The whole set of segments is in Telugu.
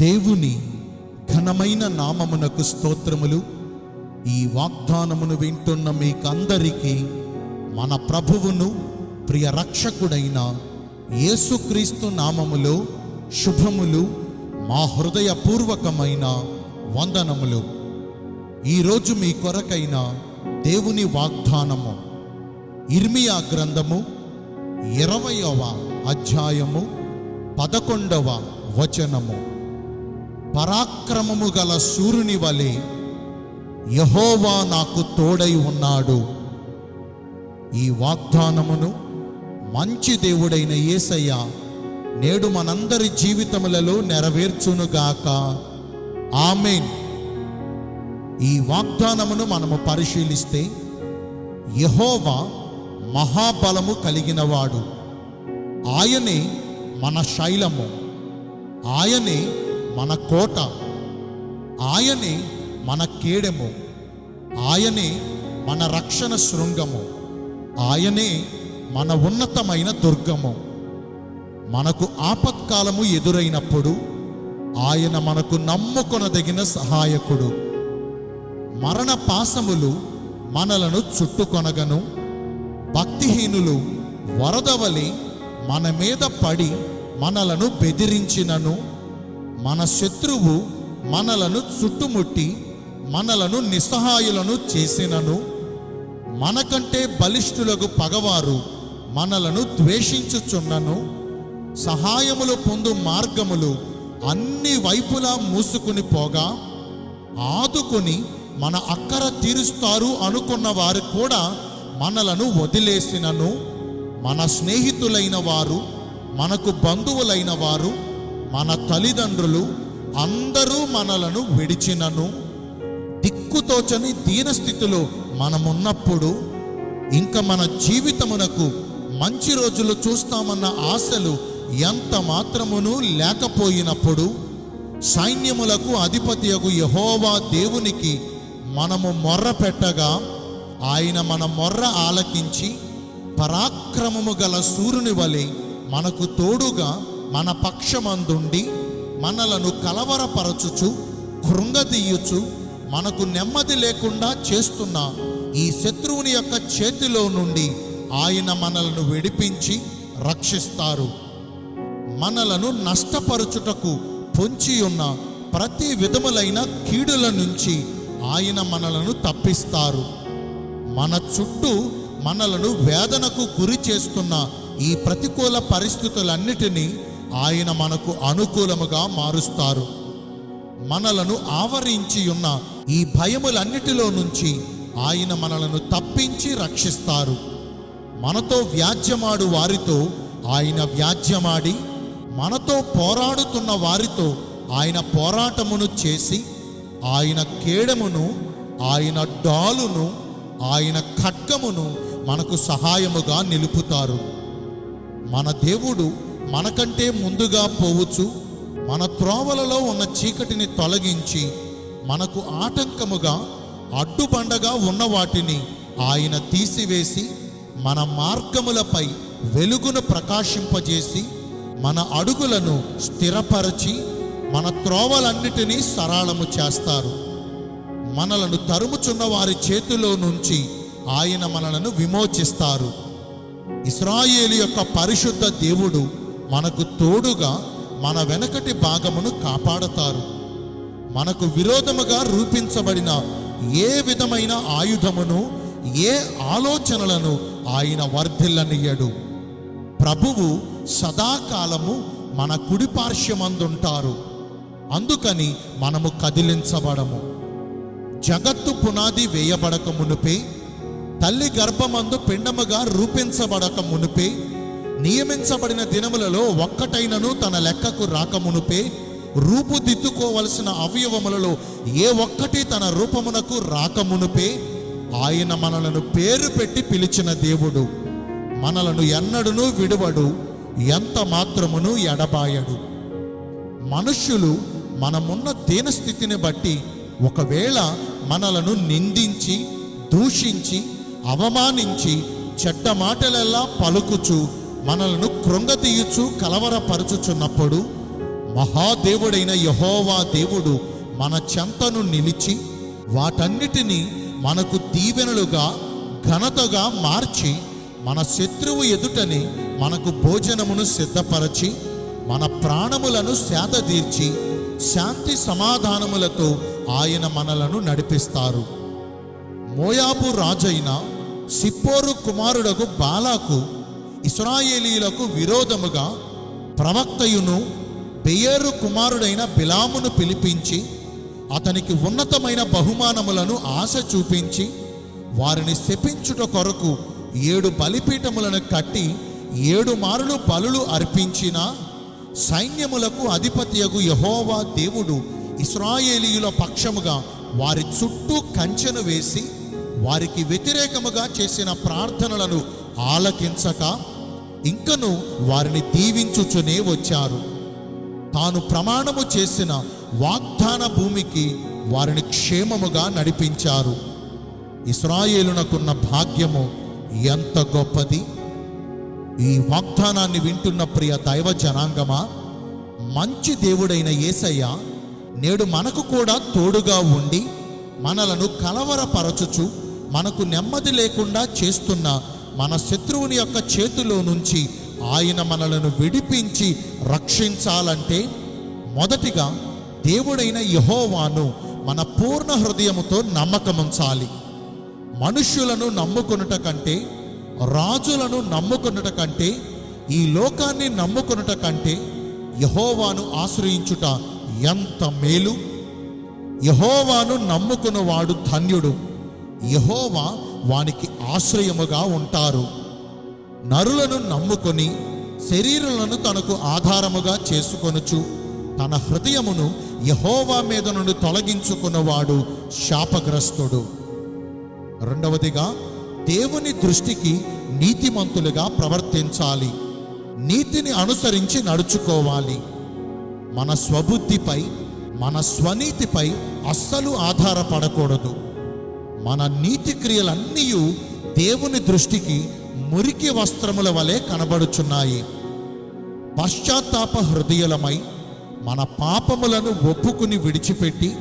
దేవుని ఘనమైన నామమునకు స్తోత్రములు. ఈ వాగ్దానమును వింటున్న మీకందరికీ మన ప్రభువును ప్రియ రక్షకుడైన యేసుక్రీస్తు నామములో శుభములు మా హృదయపూర్వకమైన వందనములు. ఈరోజు మీ కొరకైన దేవుని వాగ్దానము ఇర్మియా గ్రంథము ఇరవయవ అధ్యాయము పదకొండవ వచనము. పరాక్రమము గల సూర్యుని వలె యహోవా నాకు తోడై ఉన్నాడు. ఈ వాగ్దానమును మంచి దేవుడైన యేసయ్య నేడు మనందరి జీవితములలో నెరవేర్చునుగాక. ఆమెన్. ఈ వాగ్దానమును మనము పరిశీలిస్తే యహోవా మహాబలము కలిగినవాడు. ఆయనే మన శైలము. ఆయనే మన కోట ఆయనే మన కేడెము ఆయనే మన రక్షణ శృంగము ఆయనే మన ఉన్నతమైన దుర్గము. మనకు ఆపత్కాలము ఎదురైనప్పుడు ఆయన మనకు నమ్ముకొనదగిన సహాయకుడు. మరణ పాసములు మనలను చుట్టుకొనగను భక్తిహీనులు వరదవలి మన మీద పడి మనలను బెదిరించినను. మన శత్రువు మనలను చుట్టుముట్టి మనలను నిస్సహాయులను చేసినను. మనకంటే బలిష్ఠులకు పగవారు మనలను ద్వేషించుచున్నను. సహాయములు పొందు మార్గములు అన్ని వైపులా మూసుకుని పోగా ఆదుకొని మన అక్కర తీరుస్తారు అనుకున్న వారు కూడా మనలను వదిలేసినను. మన స్నేహితులైన వారు మనకు బంధువులైన వారు మన తల్లిదండ్రులు అందరూ మనలను విడిచినను దిక్కుతోచని దీనస్థితిలో మనమున్నప్పుడు ఇంకా మన జీవితమునకు మంచి రోజులు చూస్తామన్న ఆశలు ఎంత మాత్రమును లేకపోయినప్పుడు సైన్యములకు అధిపతియగు యహోవా దేవునికి మనము మొర్ర పెట్టగా ఆయన మన మొర్ర ఆలకించి పరాక్రమము గల సూర్యుని వలె మనకు తోడుగా మన పక్షమందుండి మనలను కలవరపరచుచు కృంగదీయుచు మనకు నెమ్మది లేకుండా చేస్తున్న ఈ శత్రువుని యొక్క చేతిలో నుండి ఆయన మనలను విడిపించి రక్షిస్తారు. మనలను నష్టపరుచుటకు పొంచి ఉన్న ప్రతి విధములైన కీడుల నుంచి ఆయన మనలను తప్పిస్తారు. మన చుట్టూ మనలను వేదనకు గురి చేస్తున్న ఈ ప్రతికూల పరిస్థితులన్నిటినీ ఆయన మనకు అనుకూలముగా మారుస్తారు. మనలను ఆవరించి ఉన్న ఈ భయములన్నిటిలో నుంచి ఆయన మనలను తప్పించి రక్షిస్తారు. మనతో వ్యాజ్యమాడు వారితో ఆయన వ్యాజ్యమాడి మనతో పోరాడుతున్న వారితో ఆయన పోరాటమును చేసి ఆయన కేడమును ఆయన డాలును ఆయన ఖడ్గమును మనకు సహాయముగా నిలుపుతారు. మన దేవుడు మనకంటే ముందుగా పోవచ్చు మన త్రోవలలో ఉన్న చీకటిని తొలగించి మనకు ఆటంకముగా అడ్డుబండగా ఉన్న వాటిని ఆయన తీసివేసి మన మార్గములపై వెలుగును ప్రకాశింపజేసి మన అడుగులను స్థిరపరచి మన త్రోవలన్నిటినీ సరళము చేస్తారు. మనలను తరుముచున్న వారి చేతిలో నుంచి ఆయన మనలను విమోచిస్తారు. ఇస్రాయేలు యొక్క పరిశుద్ధ దేవుడు మనకు తోడుగా మన వెనకటి భాగమును కాపాడతారు. మనకు విరోధముగా రూపించబడిన ఏ విధమైన ఆయుధమును ఏ ఆలోచనలను ఆయన వర్ధిల్లనియ్యడు. ప్రభువు సదాకాలము మన కుడిపార్శ్వమందుంటారు అందుకని మనము కదిలించబడము. జగత్తు పునాది వేయబడక మునుపే తల్లి గర్భమందు పిండముగా రూపించబడక మునుపే నియమించబడిన దినములలో ఒక్కటైనను తన లెక్కకు రాకమునుపే రూపుదిద్దుకోవలసిన అవయవములలో ఏ ఒక్కటి తన రూపమునకు రాకమునుపే ఆయన మనలను పేరు పెట్టి పిలిచిన దేవుడు. మనలను ఎన్నడును విడువడు ఎంత మాత్రమును ఎడబాయడు. మనుష్యులు మనమున్న దీనస్థితిని బట్టి ఒకవేళ మనలను నిందించి దూషించి అవమానించి చెడ్డ మాటలెల్లా పలుకుచు మనలను కృంగతీయుచు కలవరపరుచుచున్నప్పుడు మహాదేవుడైన యహోవా దేవుడు మన చెంతను నిలిచి వాటన్నిటినీ మనకు దీవెనలుగా ఘనతగా మార్చి మన శత్రువు ఎదుటని మనకు భోజనమును సిద్ధపరచి మన ప్రాణములను సేదతీర్చి శాంతి సమాధానములతో ఆయన మనలను నడిపిస్తారు. మోయాబు రాజైన సిప్పోరు కుమారుడకు బాలాకు ఇస్రాయేలీలకు విరోధముగా ప్రవక్తయును బెయరు కుమారుడైన బిలామును పిలిపించి అతనికి ఉన్నతమైన బహుమానములను ఆశ చూపించి వారిని శపించుట కొరకు ఏడు బలిపీఠములను కట్టి ఏడు మారులు బలులు అర్పించిన సైన్యములకు అధిపతియగు యహోవా దేవుడు ఇస్రాయేలీయుల పక్షముగా వారి చుట్టూ కంచెను వేసి వారికి వ్యతిరేకముగా చేసిన ప్రార్థనలను ఆలకించక ఇంకను వారిని దీవించుచునే వచ్చారు. తాను ప్రమాణము చేసిన వాగ్దాన భూమికి వారిని క్షేమముగా నడిపించారు. ఇస్రాయేలునకున్న భాగ్యము ఎంత గొప్పది! ఈ వాగ్దానాన్ని వింటున్న ప్రియ దైవ జనాంగమా! మంచి దేవుడైన యేసయ్య నేడు మనకు కూడా తోడుగా ఉండి మనలను కలవరపరచుచు మనకు నెమ్మది లేకుండా చేస్తున్న మన శత్రువుని యొక్క చేతిలో నుంచి ఆయన మనలను విడిపించి రక్షించాలంటే మొదటిగా దేవుడైన యహోవాను మన పూర్ణ హృదయముతో నమ్మకముంచాలి. మనుష్యులను నమ్ముకొనుట కంటే రాజులను నమ్ముకొనుట కంటే ఈ లోకాన్ని నమ్ముకొనుట కంటే యహోవాను ఆశ్రయించుట ఎంత మేలు. యహోవాను నమ్ముకున్నవాడు ధన్యుడు. యహోవా వానికి ఆశ్రయముగా ఉంటారు. నరులను నమ్ముకొని శరీరులను తనకు ఆధారముగా చేసుకొనుచు తన హృదయమును యహోవా మీద నుండి తొలగించుకున్నవాడు శాపగ్రస్తుడు. రెండవదిగా దేవుని దృష్టికి నీతిమంతులుగా ప్రవర్తించాలి. నీతిని అనుసరించి నడుచుకోవాలి. మన స్వబుద్ధిపై మన స్వనీతిపై అస్సలు ఆధారపడకూడదు. మన నీతి క్రియలన్నీ దేవుని దృష్టికి మురికి వస్త్రముల వలె కనబడుచున్నాయి. పశ్చాత్తాప హృదయులమై మన పాపములను ఒప్పుకుని విడిచిపెట్టి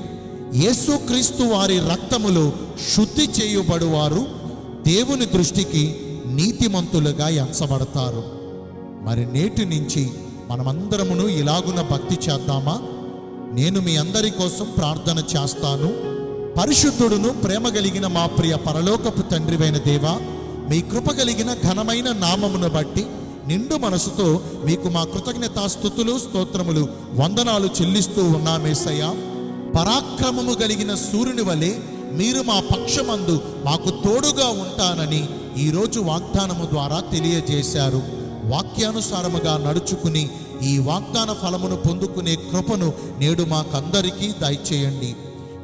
యేసుక్రీస్తు వారి రక్తములో శుద్ధి చేయబడువారు దేవుని దృష్టికి నీతిమంతులుగా ఎంచబడతారు. మరి నేటి నుంచి మనమందరమును ఇలాగున భక్తి చేద్దామా? నేను మీ అందరి కోసం ప్రార్థన చేస్తాను. పరిశుద్ధుడును ప్రేమ కలిగిన మా ప్రియ పరలోకపు తండ్రివైన దేవా మీ కృప కలిగిన ఘనమైన నామమును బట్టి నిండు మనసుతో మీకు మా కృతజ్ఞతాస్థుతులు స్తోత్రములు వందనాలు చెల్లిస్తూ ఉన్నామేసయ్య పరాక్రమము కలిగిన సూర్యుని వలె మీరు మా పక్షమందు మాకు తోడుగా ఉంటానని ఈరోజు వాగ్దానము ద్వారా తెలియజేశారు. వాక్యానుసారముగా నడుచుకుని ఈ వాగ్దాన ఫలమును పొందుకునే కృపను నేడు మాకందరికీ దయచేయండి.